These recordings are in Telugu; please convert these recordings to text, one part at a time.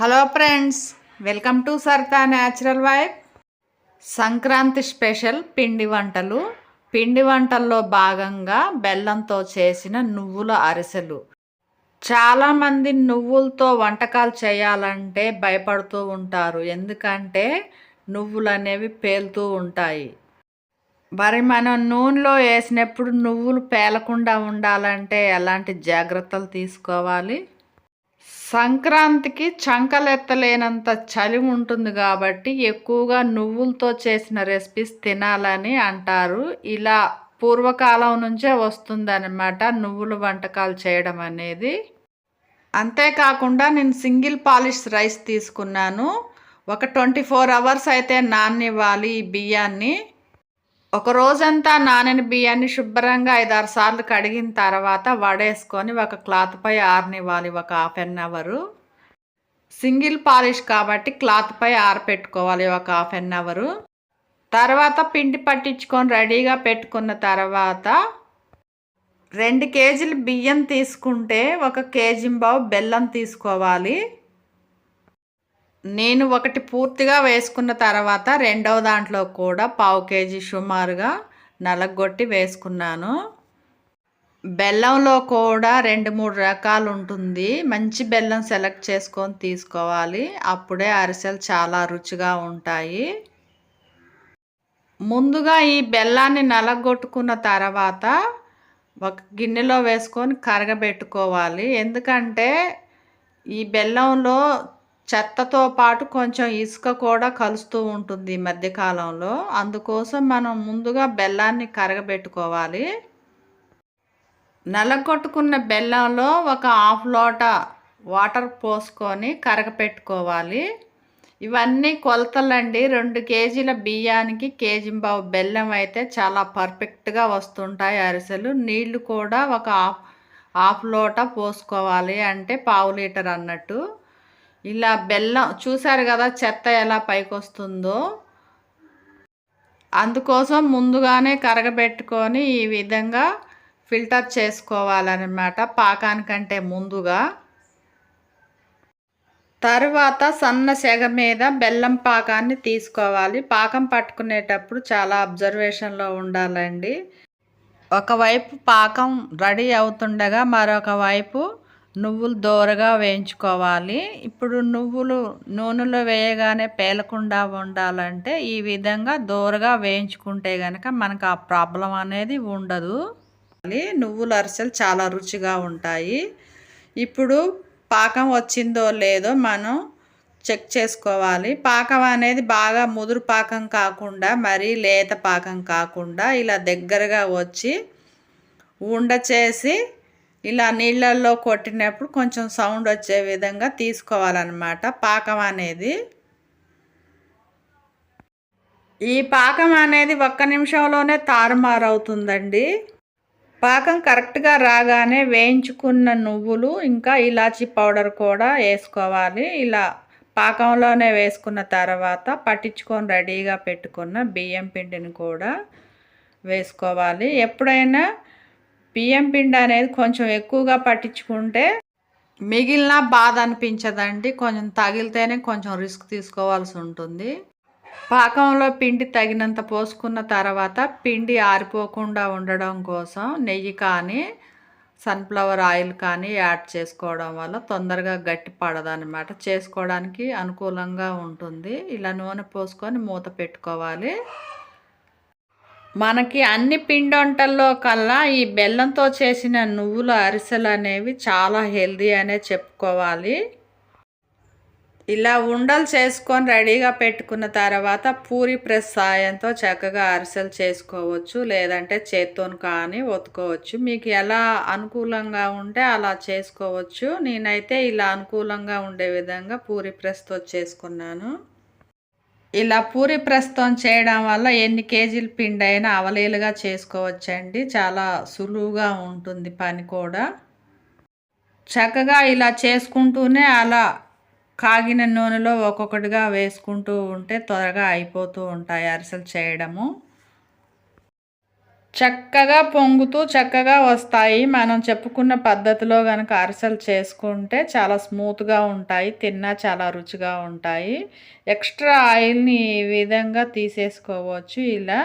హలో ఫ్రెండ్స్ వెల్కమ్ టు సర్తా న్యాచురల్ వైబ్ సంక్రాంతి స్పెషల్ పిండి వంటలు. పిండి వంటల్లో భాగంగా బెల్లంతో చేసిన నువ్వుల అరిసెలు. చాలామంది నువ్వులతో వంటకాలు చేయాలంటే భయపడుతూ ఉంటారు. ఎందుకంటే నువ్వులు అనేవి పేలుతూ ఉంటాయి. మరి మనం నూనెలో వేసినప్పుడు నువ్వులు పేలకుండా ఉండాలంటే ఎలాంటి జాగ్రత్తలు తీసుకోవాలి? సంక్రాంతికి చంకలెత్తలేనంత చలి ఉంటుంది కాబట్టి ఎక్కువగా నువ్వులతో చేసిన రెసిపీస్ తినాలని అంటారు. ఇలా పూర్వకాలం నుంచే వస్తుందన్నమాట నువ్వుల వంటకాలు చేయడం అనేది. అంతేకాకుండా నేను సింగిల్ పాలిష్ రైస్ తీసుకున్నాను. ఒక ట్వంటీ ఫోర్ అవర్స్ అయితే నాన్నివ్వాలి ఈ బియ్యాన్ని. ఒక రోజంతా నానని బియ్యాన్ని శుభ్రంగా ఐదారు సార్లు కడిగిన తర్వాత వడేసుకొని ఒక క్లాత్పై ఆరనివ్వాలి. ఒక half an hour. Single polish కాబట్టి క్లాత్పై ఆరపెట్టుకోవాలి. ఒక హాఫ్ అన్ అవరు. తర్వాత పిండి పట్టించుకొని రెడీగా పెట్టుకున్న తర్వాత రెండు కేజీలు బియ్యం తీసుకుంటే ఒక కేజీ బావు బెల్లం తీసుకోవాలి. నేను ఒకటి పూర్తిగా వేసుకున్న తర్వాత రెండవ దాంట్లో కూడా పావు కేజీ సుమారుగా నలగొట్టి వేసుకున్నాను. బెల్లంలో కూడా రెండు మూడు రకాలు ఉంటుంది. మంచి బెల్లం సెలెక్ట్ చేసుకొని తీసుకోవాలి. అప్పుడే అరిసెలు చాలా రుచిగా ఉంటాయి. ముందుగా ఈ బెల్లాన్ని నలగొట్టుకున్న తర్వాత ఒక గిన్నెలో వేసుకొని కరగబెట్టుకోవాలి. ఎందుకంటే ఈ బెల్లంలో చెత్తతో పాటు కొంచెం ఇసుక కూడా కలుస్తూ ఉంటుంది ఈ మధ్యకాలంలో అందుకోసం మనం ముందుగా బెల్లాన్ని కరగబెట్టుకోవాలి. నలగొట్టుకున్న బెల్లంలో ఒక హాఫ్ లోట వాటర్ పోసుకొని కరగపెట్టుకోవాలి. ఇవన్నీ కొలతలండి. రెండు కేజీల బియ్యానికి కేజీంబావు బెల్లం అయితే చాలా పర్ఫెక్ట్గా వస్తుంటాయి అరిసెలు. నీళ్ళు కూడా ఒక హాఫ్ హాఫ్ లోట పోసుకోవాలి అంటే పావు లీటర్ అన్నట్టు. ఇలా బెల్లం చూసారు కదా చెత్త ఎలా పైకి వస్తుందో అందుకోసం ముందుగానే కరగబెట్టుకొని ఈ విధంగా ఫిల్టర్ చేసుకోవాలన్నమాట పాకానికంటే ముందుగా. తర్వాత సన్న సెగ మీద బెల్లం పాకాన్ని తీసుకోవాలి. పాకం పట్టుకునేటప్పుడు చాలా అబ్జర్వేషన్లో ఉండాలండి. ఒకవైపు పాకం రెడీ అవుతుండగా మరొక వైపు నువ్వులు దోరగా వేయించుకోవాలి. ఇప్పుడు నువ్వులు నూనెలో వేయగానే పేలకుండా ఉండాలంటే ఈ విధంగా దోరగా వేయించుకుంటే కనుక మనకు ఆ ప్రాబ్లం అనేది ఉండదు. నువ్వుల అరిసెలు చాలా రుచిగా ఉంటాయి. ఇప్పుడు పాకం వచ్చిందో లేదో మనం చెక్ చేసుకోవాలి. పాకం అనేది బాగా ముదురు పాకం కాకుండా మరీ లేత పాకం కాకుండా ఇలా దగ్గరగా వచ్చి ఉండ చేసి ఇలా నీళ్ళల్లో కొట్టినప్పుడు కొంచెం సౌండ్ వచ్చే విధంగా తీసుకోవాలన్నమాట. పాకం అనేది. ఈ పాకం అనేది ఒక్క నిమిషంలోనే తారుమారవుతుందండి. పాకం కరెక్ట్గా రాగానే వేయించుకున్న నువ్వులు ఇంకా ఇలాచీ పౌడర్ కూడా వేసుకోవాలి. ఇలా పాకంలోనే వేసుకున్న తర్వాత పట్టించుకొని రెడీగా పెట్టుకున్న బియ్యం పిండిని కూడా వేసుకోవాలి. ఎప్పుడైనా బియ్యం పిండి అనేది కొంచెం ఎక్కువగా పట్టించుకుంటే మిగిలిన బాధ అనిపించదండి. కొంచెం తగిలితేనే కొంచెం రిస్క్ తీసుకోవాల్సి ఉంటుంది. పాకంలో పిండి తగినంత పోసుకున్న తర్వాత పిండి ఆరిపోకుండా ఉండడం కోసం నెయ్యి కానీ సన్ఫ్లవర్ ఆయిల్ కానీ యాడ్ చేసుకోవడం వల్ల తొందరగా గట్టి పడదనమాట చేసుకోవడానికి అనుకూలంగా ఉంటుంది. ఇలా నూనె పోసుకొని మూత పెట్టుకోవాలి. మనకి అన్ని పిండొంటల్లో కల్లా ఈ బెల్లంతో చేసిన నువ్వుల అరిసెలు అనేవి చాలా హెల్దీ అనే చెప్పుకోవాలి. ఇలా ఉండలు చేసుకొని రెడీగా పెట్టుకున్న తర్వాత పూరి ప్రెస్ సాయంతో చక్కగా అరిసెలు చేసుకోవచ్చు లేదంటే చేత్తో కానీ ఒత్తుకోవచ్చు. మీకు ఎలా అనుకూలంగా ఉంటే అలా చేసుకోవచ్చు. నేనైతే ఇలా అనుకూలంగా ఉండే విధంగా పూరి ప్రెస్తో చేసుకున్నాను. ఇలా పూరి ప్రస్తుతం చేయడం వల్ల ఎన్ని కేజీల పిండి అయినా అవలీలుగా చేసుకోవచ్చండి. చాలా సులువుగా ఉంటుంది పని కూడా. చక్కగా ఇలా చేసుకుంటూనే అలా కాగిన నూనెలో ఒక్కొక్కటిగా వేసుకుంటూ ఉంటే త్వరగా అయిపోతూ ఉంటాయి అరిసెలు చేయడము. చక్కగా పొంగుతూ చక్కగా వస్తాయి. మనం చెప్పుకున్న పద్ధతిలో కనుక అరిసెలు చేసుకుంటే చాలా స్మూత్గా ఉంటాయి. తిన్నా చాలా రుచిగా ఉంటాయి. ఎక్స్ట్రా ఆయిల్ని ఈ విధంగా తీసేసుకోవచ్చు ఇలా.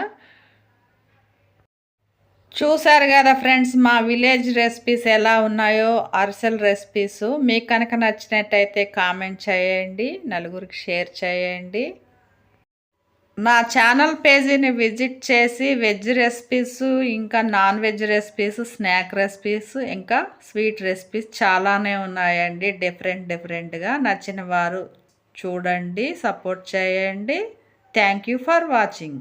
చూసారు కదా ఫ్రెండ్స్ మా విలేజ్ రెసిపీస్ ఎలా ఉన్నాయో అరిసెల్ రెసిపీస్. మీకు కనుక నచ్చినట్టయితే కామెంట్ చేయండి నలుగురికి షేర్ చేయండి. నా ఛానల్ పేజీని విజిట్ చేసి వెజ్ రెసిపీస్ ఇంకా non veg recipes snack recipes ఇంకా స్వీట్ రెసిపీస్ చాలానే ఉన్నాయండి. డిఫరెంట్ డిఫరెంట్గా నచ్చిన వారు చూడండి సపోర్ట్ చేయండి. Thank you for watching